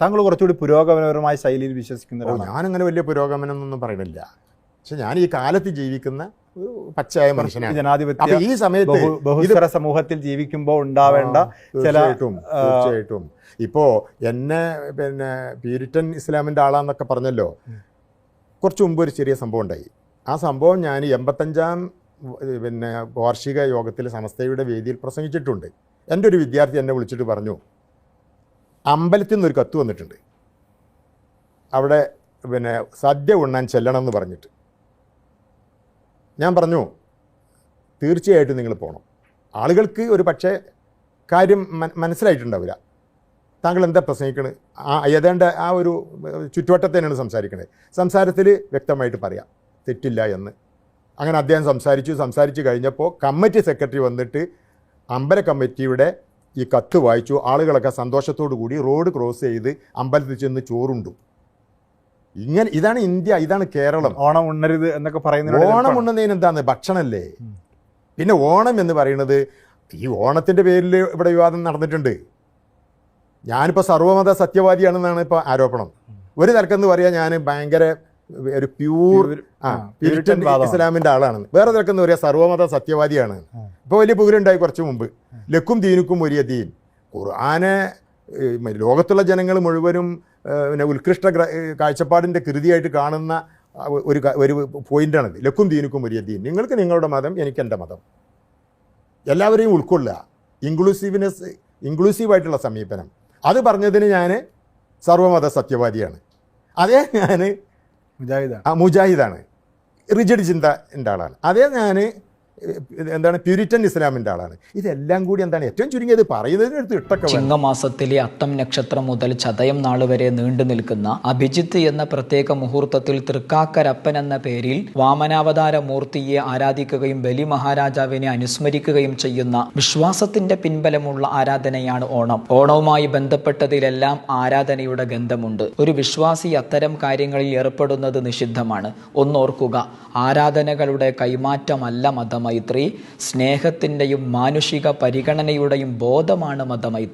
താങ്കൾ കുറച്ചുകൂടി പുരോഗമനപരമായ ശൈലിയിൽ വിശ്വസിക്കുന്ന ഞാനങ്ങനെ വലിയ പുരോഗമനം എന്നൊന്നും പറയണില്ല. പക്ഷെ ഞാൻ ഈ കാലത്ത് ജീവിക്കുന്ന ഒരു പച്ചയായ മനുഷ്യനാണ്. ജനാധിപത്യ ഈ സമയത്ത് ബഹു- ബഹുസ്വര സമൂഹത്തിൽ ജീവിക്കുമ്പോൾ ഉണ്ടാവേണ്ട ചില തീർച്ചയായിട്ടും തീർച്ചയായിട്ടും. ഇപ്പോ എന്നെ പിന്നെ പ്യൂരിറ്റൻ ഇസ്ലാമിന്റെ ആളാന്നൊക്കെ പറഞ്ഞല്ലോ. കുറച്ച് മുമ്പ് ഒരു ചെറിയ സംഭവം ഉണ്ടായി. ആ സംഭവം ഞാൻ എൺപത്തഞ്ചാം പിന്നെ വാർഷിക യോഗത്തിൽ സമസ്തയുടെ വേദിയിൽ പ്രസംഗിച്ചിട്ടുണ്ട്. എന്റെ ഒരു വിദ്യാർത്ഥി എന്നെ വിളിച്ചിട്ട് പറഞ്ഞു അമ്പലത്തിൽ നിന്നൊരു കത്ത് വന്നിട്ടുണ്ട്. അവിടെ പിന്നെ സദ്യ ഉണ്ണാൻ ചെല്ലണം എന്ന് പറഞ്ഞിട്ട്. ഞാൻ പറഞ്ഞു തീർച്ചയായിട്ടും നിങ്ങൾ പോകണം ആളുകൾക്ക് ഒരു പക്ഷേ കാര്യം മനസ്സിലായിട്ടുണ്ടാവില്ല. താങ്കൾ എന്താ പ്രസംഗിക്കണത് ആ ഏതാണ്ട് ആ ഒരു ചുറ്റുവട്ടത്തേനാണ് സംസാരിക്കണത് സംസാരത്തിൽ വ്യക്തമായിട്ട് പറയാം തെറ്റില്ല എന്ന്. അങ്ങനെ അദ്ദേഹം സംസാരിച്ചു സംസാരിച്ച് കഴിഞ്ഞപ്പോൾ കമ്മിറ്റി സെക്രട്ടറി വന്നിട്ട് അമ്പല കമ്മിറ്റിയുടെ ഈ കത്ത് വായിച്ചു. ആളുകളൊക്കെ സന്തോഷത്തോടു കൂടി റോഡ് ക്രോസ് ചെയ്ത് അമ്പലത്തിൽ ചെന്ന് ചോറുണ്ടു. ഇങ്ങനെ ഇതാണ് ഇന്ത്യ ഇതാണ് കേരളം. ഓണം ഉണ്ണരുത് എന്നൊക്കെ പറയുന്നത് ഓണം. ഉണ്ണുന്നതിന് എന്താണ്? ഭക്ഷണമല്ലേ പിന്നെ ഓണം എന്ന് പറയുന്നത് ഈ ഓണത്തിന്റെ പേരിൽ ഇവിടെ വിവാദം നടന്നിട്ടുണ്ട്. ഞാനിപ്പോൾ സർവമത സത്യവാദിയാണെന്നാണ് ഇപ്പോൾ ആരോപണം. ഒരു തരക്കെന്ന് പറയാൻ ഞാൻ ഭയങ്കര ഒരു പ്യൂർ ആ ഇസ്ലാമിന്റെ ആളാണ്. വേറെ തരക്കെന്ന് പറയാ സർവമത സത്യവാദിയാണ്. ഇപ്പോൾ വലിയ പുകരുണ്ടായി കുറച്ച് മുമ്പ്. ലക്കും ദീനുക്കും വലിയ ദീൻ. ഖുർആനെ ലോകത്തുള്ള ജനങ്ങൾ മുഴുവനും പിന്നെ ഉത്കൃഷ്ട കാഴ്ചപ്പാടിന്റെ കൃതിയായിട്ട് കാണുന്ന ഒരു ഒരു പോയിന്റാണത് ലക്കും ദീനുക്കും വലിയ ദീൻ. നിങ്ങൾക്ക് നിങ്ങളുടെ മതം എനിക്ക് എന്റെ മതം. എല്ലാവരെയും ഉൾക്കൊള്ളുക. ഇൻക്ലൂസീവ്നെസ് ഇൻക്ലൂസീവായിട്ടുള്ള സമീപനം. അത് പറഞ്ഞതിന് ഞാൻ സർവമത സത്യവാദിയാണ്. അതേ ഞാൻ മുജാഹിദാണ് ആ മുജാഹിദാണ്. റിജിഡ് ചിന്ത എന്റെ ആളാണ്. അതേ ഞാൻ എന്താണ് പ്യൂരിറ്റൻ ഇസ്ലാമിന്റെ ആളാണ്. ഇതെല്ലാം കൂടി എന്താണ് ഏറ്റവും ചുരുങ്ങിയത്? പറയുന്നതിനടുത്ത് ഇട്ടൊക്കെ. ചിങ്ങമാസത്തിലെ അത്തം നക്ഷത്രം മുതൽ ചതയം നാൾ വരെ നീണ്ടു നിൽക്കുന്ന അഭിജിത്ത് എന്ന പ്രത്യേക മുഹൂർത്തത്തിൽ തൃക്കാക്കരപ്പൻ എന്ന പേരിൽ വാമനാവതാര മൂർത്തിയെ ആരാധിക്കുകയും ബലി മഹാരാജാവിനെ അനുസ്മരിക്കുകയും ചെയ്യുന്ന വിശ്വാസത്തിന്റെ പിൻബലമുള്ള ആരാധനയാണ് ഓണം. ഓണവുമായി ബന്ധപ്പെട്ടതിലെല്ലാം ആരാധനയുടെ ഗന്ധമുണ്ട്. ഒരു വിശ്വാസി അത്തരം കാര്യങ്ങളിൽ ഏർപ്പെടുന്നത് നിഷിദ്ധമാണ്. ഒന്നോർക്കുക ആരാധനകളുടെ കൈമാറ്റമല്ല മതമൈത്രി സ്നേഹത്തിന്റെയും മാനുഷിക പരിഗണനയുടെയും ബോധമാണ് മതമൈത്രി.